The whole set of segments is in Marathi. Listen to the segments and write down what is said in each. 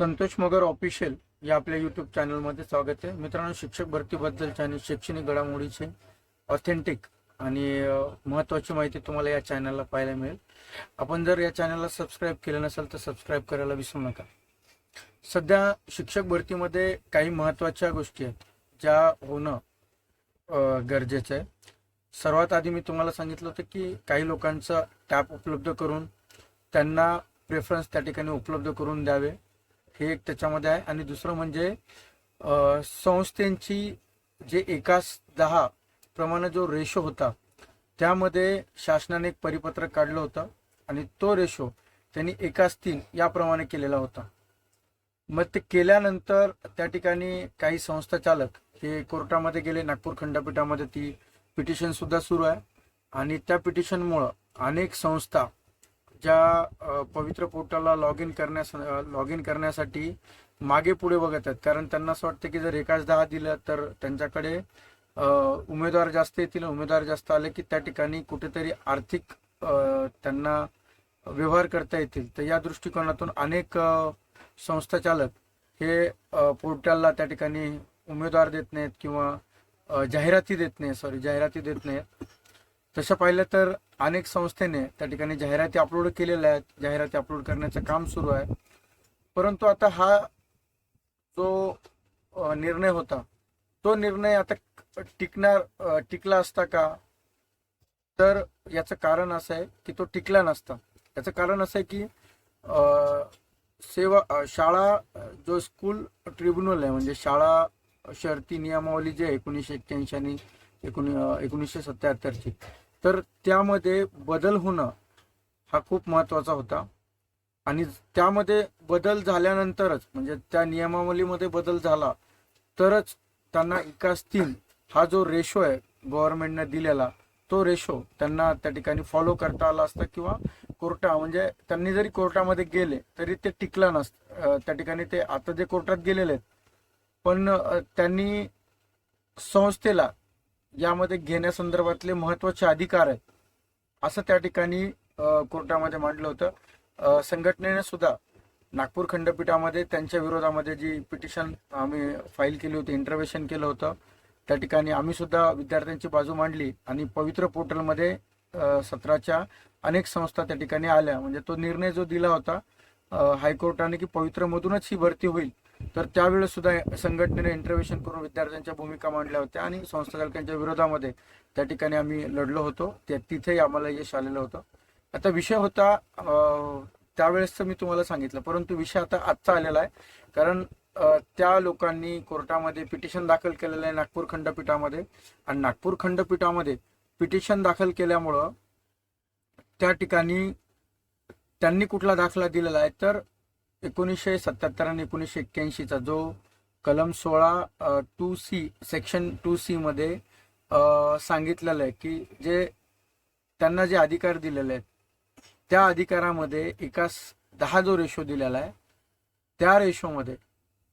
संतोष मगर ऑफिशियल या आपल्या युट्यूब चॅनलमध्ये स्वागत आहे. मित्रांनो शिक्षक भरतीबद्दलच्या आणि शैक्षणिक घडामोडीची ऑथेंटिक आणि महत्त्वाची माहिती तुम्हाला या चॅनलला पाहायला मिळेल. आपण जर या चॅनलला सबस्क्राईब केलं नसेल तर सबस्क्राईब करायला विसरू नका. सध्या शिक्षक भरतीमध्ये काही महत्त्वाच्या गोष्टी आहेत ज्या होणं गरजेचं आहे. सर्वात आधी मी तुम्हाला सांगितलं होतं की काही लोकांचा टॅप उपलब्ध करून त्यांना प्रेफरन्स त्या ठिकाणी उपलब्ध करून द्यावे. हे एक त्याच्यामध्ये आहे. आणि दुसरं म्हणजे संस्थेची जे एकास दहा प्रमाणे जो रेशो होता त्यामध्ये शासनाने एक परिपत्रक काढलं होतं. आणि तो रेशो त्यांनी एकास तीन याप्रमाणे केलेला होता. मग ते केल्यानंतर त्या ठिकाणी काही संस्था चालक हे कोर्टामध्ये गेले नागपूर खंडपीठामध्ये ती पिटिशन सुद्धा सुरू आहे. आणि त्या पिटिशनमुळं अनेक संस्था ज्या पवित्र पोर्टलला लॉग इन करण्यास लॉग इन करण्यासाठी मागे पुढे बघत आहेत. कारण त्यांना असं वाटतं की जर एकाच दहा दिलं तर त्यांच्याकडे उमेदवार जास्त येतील. उमेदवार जास्त आले की त्या ठिकाणी कुठेतरी आर्थिक त्यांना व्यवहार करता येतील. तर या दृष्टिकोनातून अनेक संस्था चालक हे पोर्टलला त्या ठिकाणी उमेदवार देत नाहीत किंवा जाहिराती देत नाही सॉरी जाहिराती देत नाहीत. तसं पाहिलं तर अनेक संस्थेने त्या ठिकाणी जाहिराती अपलोड केलेल्या आहेत. जाहिराती अपलोड करण्याचं काम सुरू आहे. परंतु आता हा जो निर्णय होता तो निर्णय आता टिकणार टिकला असता का? तर याचं कारण असं आहे की तो टिकला नसता. याचं कारण असं आहे की सेवा शाळा जो स्कूल ट्रिब्युनल आहे म्हणजे शाळा शर्ती नियमावली जी आहे एकोणीसशे एक्क्याऐंशी आणि एकोणी एकोणीसशे सत्याहत्तरची तर त्यामध्ये बदल होणं हा खूप महत्त्वाचा होता. आणि त्यामध्ये बदल झाल्यानंतरच म्हणजे त्या नियमावलीमध्ये बदल झाला तरच त्यांना एकाच तीन हा जो रेशो आहे गव्हर्नमेंटने दिलेला तो रेशो त्यांना त्या ठिकाणी फॉलो करता आला असता किंवा कोर्टा म्हणजे त्यांनी जरी कोर्टामध्ये गेले तरी ते टिकलं नसतं त्या ठिकाणी ते आता जे कोर्टात गेलेले आहेत. पण त्यांनी संस्थेला यामध्ये घेण्यासंदर्भातले महत्त्वाचे अधिकार आहेत. असं त्या ठिकाणी कोर्टामध्ये मांडलं होतं. संघटनेने सुद्धा नागपूर खंडपीठामध्ये त्यांच्या विरोधामध्ये जी पिटिशन आम्ही फाईल केली होती इंटरव्हेशन केलं होतं त्या ठिकाणी आम्ही सुद्धा विद्यार्थ्यांची बाजू मांडली आणि पवित्र पोर्टलमध्ये सत्राच्या अनेक संस्था त्या ठिकाणी आल्या. म्हणजे तो निर्णय जो दिला होता हायकोर्टाने की पवित्रमधूनच ही भरती होईल तर त्यावेळेस सुद्धा संघटनेने इंटरव्हेशन करून विद्यार्थ्यांच्या भूमिका मांडल्या होत्या आणि संस्थाचालकांच्या विरोधामध्ये त्या ठिकाणी आम्ही लढलो होतो. त्या तिथेही आम्हाला यश आलेलं होतं. आता विषय होता त्यावेळेस त्यावेळेसचं मी तुम्हाला सांगितलं परंतु विषय आता आजचा आलेला आहे. कारण त्या लोकांनी कोर्टामध्ये पिटिशन दाखल केलेलं आहे नागपूर खंडपीठामध्ये आणि नागपूर खंडपीठामध्ये पिटिशन दाखल केल्यामुळं त्या ठिकाणी त्यांनी कुठला दाखला दिलेला आहे तर एकोणीसशे सत्याहत्तर आणि एकोणीसशे एक्क्याऐंशीचा जो कलम सोळा two C section two C मध्ये सांगितलेलं आहे की जे त्यांना जे अधिकार दिलेले आहेत त्या अधिकारामध्ये एका दहा जो रेशो दिलेला आहे त्या रेशोमध्ये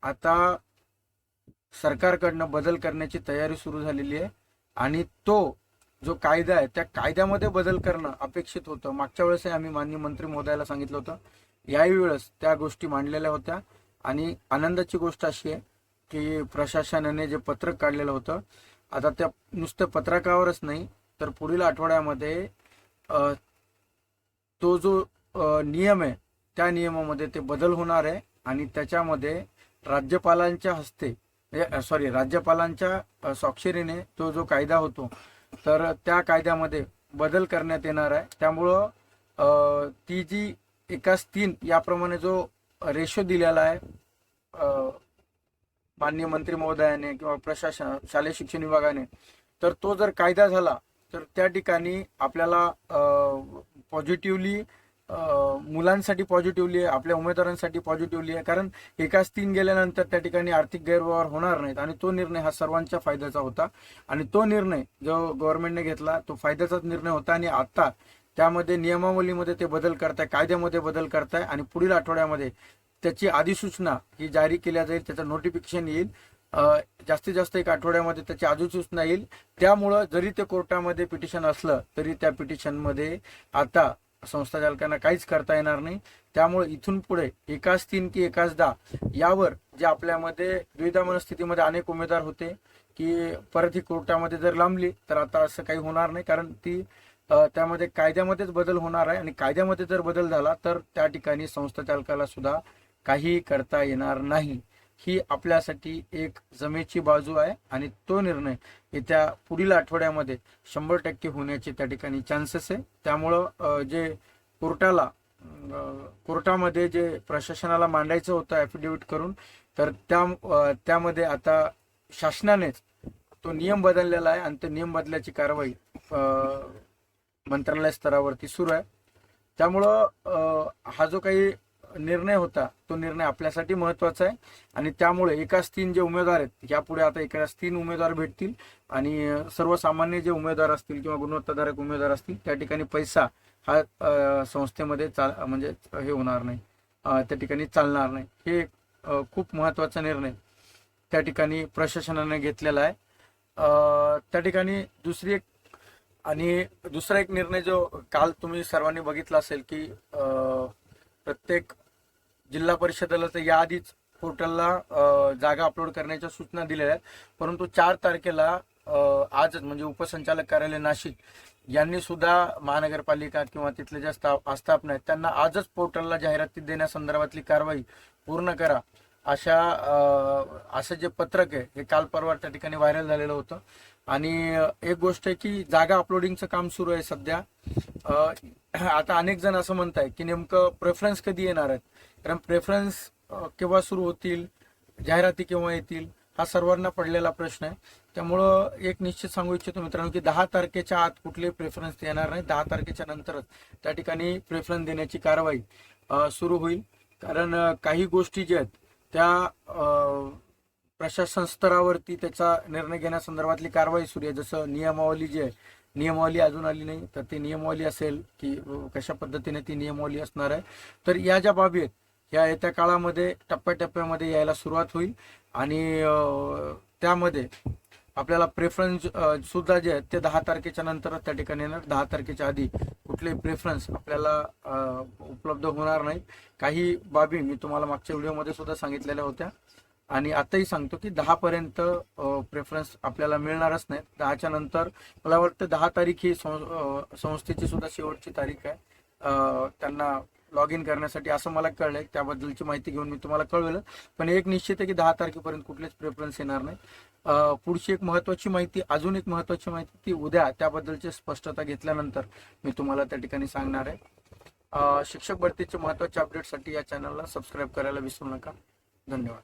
आता सरकारकडनं बदल करण्याची तयारी सुरू झालेली आहे आणि तो जो कायदा आहे त्या कायद्यामध्ये बदल करणं अपेक्षित होतं. मागच्या वेळेस आम्ही माननीय मंत्री महोदयाला सांगितलं होतं याही वेळेस त्या गोष्टी मांडलेल्या होत्या. आणि आनंदाची गोष्ट अशी आहे की प्रशासनाने जे पत्रक काढलेलं होतं आता त्या नुसतं पत्रकावरच नाही तर पुढील आठवड्यामध्ये तो जो नियम आहे त्या नियमामध्ये ते बदल होणार आहे. आणि त्याच्यामध्ये राज्यपालांच्या हस्ते म्हणजे, सॉरी राज्यपालांच्या स्वाक्षरीने तो जो कायदा होतो तर त्या कायद्यामध्ये बदल करण्यात येणार आहे. त्यामुळं ती जी एकास तीन याप्रमाणे जो रेशो दिलेला आहे माननीय मंत्री महोदयाने किंवा प्रशासन शालेय शिक्षण विभागाने तर तो जर कायदा झाला तर त्या ठिकाणी आपल्याला पॉझिटिव्हली मुलांसाठी पॉझिटिव्हली आहे आपल्या उमेदवारांसाठी पॉझिटिव्हली आहे. कारण एकाच तीन गेल्यानंतर त्या ठिकाणी आर्थिक गैरव्यवहार होणार नाहीत आणि तो निर्णय हा सर्वांच्या फायद्याचा होता. आणि तो निर्णय जो गव्हर्नमेंटने घेतला तो फायद्याचाच निर्णय होता. आणि आता त्यामध्ये नियमावलीमध्ये ते बदल करताय कायद्यामध्ये बदल करताय आणि पुढील आठवड्यामध्ये त्याची अधिसूचना ही जारी केल्या जाईल त्याचं नोटिफिकेशन येईल. जास्तीत जास्त एक आठवड्यामध्ये त्याची अधिसूचना येईल. त्यामुळं जरी ते कोर्टामध्ये पिटिशन असलं तरी त्या पिटिशनमध्ये आता संस्था चालकांना काहीच करता येणार नाही. त्यामुळे इथून पुढे एकाच तीन की एकाच दहा यावर जे आपल्यामध्ये द्विधा मनस्थितीमध्ये अनेक उमेदवार होते की परत ही कोर्टामध्ये जर लांबली तर आता असं काही होणार नाही. कारण ती त्यामध्ये कायद्यामध्येच बदल होणार आहे आणि कायद्यामध्ये जर बदल झाला तर त्या ठिकाणी संस्था चालकाला सुद्धा काही करता येणार नाही. ही आपल्यासाठी एक जमेची बाजू आहे आणि तो निर्णय येत्या पुढील आठवड्यामध्ये शंभर टक्के होण्याचे त्या ठिकाणी चान्सेस आहे. त्यामुळं जे कोर्टाला कोर्टामध्ये जे प्रशासनाला मांडायचं होतं ॲफिडेव्हिट करून तर त्या त्यामध्ये आता शासनानेच तो नियम बदललेला आहे आणि ते नियम बदलाची कारवाई मंत्रालय स्तरावरती सुरू आहे. त्यामुळं हा जो काही निर्णय होता तो निर्णय आपल्यासाठी महत्त्वाचा आहे. आणि त्यामुळे एकाच तीन जे उमेदवार आहेत यापुढे आता एकाच तीन उमेदवार भेटतील. आणि सर्वसामान्य जे उमेदवार असतील किंवा गुणवत्ताधारक उमेदवार असतील त्या ठिकाणी पैसा हा संस्थेमध्ये चाल म्हणजे हे होणार नाही. त्या ठिकाणी चालणार नाही. हे एक, खूप महत्त्वाचा निर्णय त्या ठिकाणी प्रशासनाने घेतलेला आहे. त्या ठिकाणी दुसरी एक आणि दुसरा एक निर्णय जो काल तुम्ही सर्वांनी बघितला असेल की प्रत्येक जिल्हा परिषदेला तर याआधीच पोर्टलला जागा अपलोड करण्याच्या सूचना दिलेल्या आहेत. परंतु चार तारखेला आजच म्हणजे उपसंचालक कार्यालय नाशिक यांनी सुद्धा महानगरपालिका किंवा तिथले ज्या स्थाप आस्थापना आहेत त्यांना आजच पोर्टलला जाहिराती देण्यासंदर्भातली कारवाई पूर्ण करा. अशा असं जे पत्रक आहे हे काल परवा त्या ठिकाणी व्हायरल झालेलं होतं. आणि एक गोष्ट आहे की जागा अपलोडिंगचं काम सुरू आहे सध्या. आता अनेक जण असं म्हणताय की नेमकं प्रेफरन्स कधी येणार आहेत? कारण प्रेफरन्स केव्हा सुरू होतील? जाहिराती केव्हा येतील? हा सर्वांना पडलेला प्रश्न आहे. त्यामुळं एक निश्चित सांगू इच्छितो मित्रांनो की दहा तारखेच्या आत कुठले प्रेफरन्स येणार नाही. दहा तारखेच्या नंतरच त्या ठिकाणी प्रेफरन्स देण्याची कारवाई सुरू होईल. कारण काही गोष्टी ज्या आहेत त्या प्रशासन स्तरावरती त्याचा निर्णय घेण्यासंदर्भातली कारवाई सुरू आहे. जसं नियमावली जी आहे नियमावली अजून आली नाही तर ती नियमावली असेल की कशा पद्धतीने ती नियमावली असणार आहे. तर या ज्या बाबी आहेत या येत्या काळामध्ये टप्प्याटप्प्यामध्ये यायला सुरुवात होईल आणि त्यामध्ये आपल्याला प्रेफरन्स सुद्धा जे आहेत ते दहा तारखेच्या नंतरच त्या ठिकाणी येणार. दहा तारखेच्या आधी कुठले प्रेफरन्स आपल्याला उपलब्ध होणार नाही काही बाबी मी तुम्हाला मागच्या व्हिडिओमध्ये सुद्धा सांगितलेल्या होत्या. आणि आताही सांगतो की दहा पर्यंत प्रेफरन्स आपल्याला मिळणारच नाही दहाच्या नंतर मला वाटतं दहा तारीख ही सं- संस्थेची सुद्धा शेवटची तारीख आहे. त्यांना लॉग इन करण्यासाठी असं मला कळलंय. त्याबद्दलची माहिती घेऊन मी तुम्हाला कळवेल. पण एक निश्चित आहे की दहा तारखेपर्यंत कुठलेच प्रेफरन्स येणार नाही पुढची एक महत्वाची माहिती अजून एक महत्वाची माहिती ती उद्या त्याबद्दलची स्पष्टता घेतल्यानंतर मी तुम्हाला त्या ठिकाणी सांगणार आहे. शिक्षक भरतीच्या महत्त्वाच्या अपडेटसाठी या चॅनलला सबस्क्राईब करायला विसरू नका. धन्यवाद.